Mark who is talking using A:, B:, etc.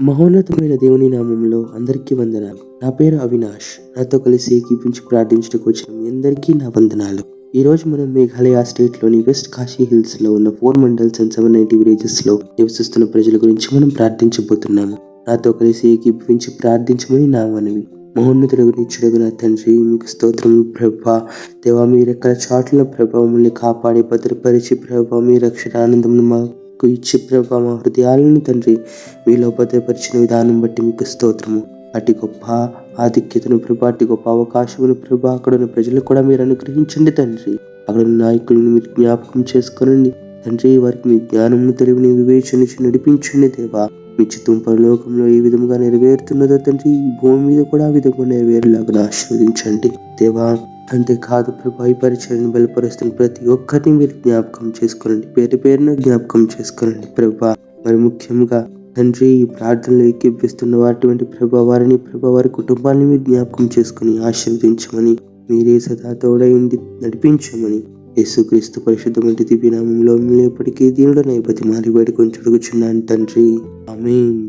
A: మహోన్నతమైన దేవుని నామంలో అందరికీ వందనాలు. నా పేరు అవినాష్. నాతో కలిసి ఏకీపించి ప్రార్థించడానికి వచ్చిన మీ అందరికీ నా వందనాలు. ఈ రోజు మనం మేఘాలయ స్టేట్లోని వెస్ట్ కాశీ హిల్స్లో ఉన్న four mandals and seven ninety విలేజెస్లో నివసిస్తున్న ప్రజల గురించి మనం ప్రార్థించబోతున్నాము. నాతో కలిసి ఏకీపించి ప్రార్థించమని నా మనవి. మహోన్నతుల నిచ్చుడగు నా తండ్రి మీకు స్తోత్రం ప్రభా. దేవా మీ రెక్కల చాట్ల ప్రభావం కాపాడి భద్రపరిచి ప్రభా మీ రక్షణ ఆనందం మా ఇచ్చి ప్రభా మా హృదయాలను తండ్రి మీలో భద్రపరిచిన విధానం బట్టి మీకు స్తోత్రము. అటు గొప్ప ఆధిక్యతను ప్రభా అటు గొప్ప అవకాశమును ప్రభా అక్కడ ఉన్న ప్రజలకు కూడా మీరు అనుగ్రహించండి తండ్రి. అక్కడ ఉన్న నాయకులను మీరు జ్ఞాపకం చేసుకోనండి. తండ్రి వారికి మీ జ్ఞానమును తెలివిని వివేచన నడిపించండి దేవా. మీ చిత్తం పరలోకంలో ఏ విధముగా నెరవేరుతున్నదో తండ్రి ఈ భూమి మీద కూడా ఆ విధంగా నెరవేరేలాగా ఆశీర్వదించండి. దేవా అంతేకాదు ప్రభా ఈ పరిచయను బలపరుస్తున్న ప్రతి ఒక్కరిని మీరు జ్ఞాపకం చేసుకోనండి. పేరు పేరున జ్ఞాపకం చేసుకోనండి ప్రభా. మరి ముఖ్యంగా తండ్రి ఈ ప్రార్థనలు ఎక్కిపిస్తున్న వాటి ప్రభా వారిని ప్రభా వారి కుటుంబాన్ని మీరు జ్ఞాపకం చేసుకుని ఆశీర్వదించమని మీరే సదా తోడై ఉండి నడిపించమని యేసుక్రీస్తు పరిశుద్ధమైన వంటి దివ్యనామంలో మిమ్మల్ని ఎప్పటికీ దీనుడు నైపతి మారి బయటకు తండ్రి. ఆమె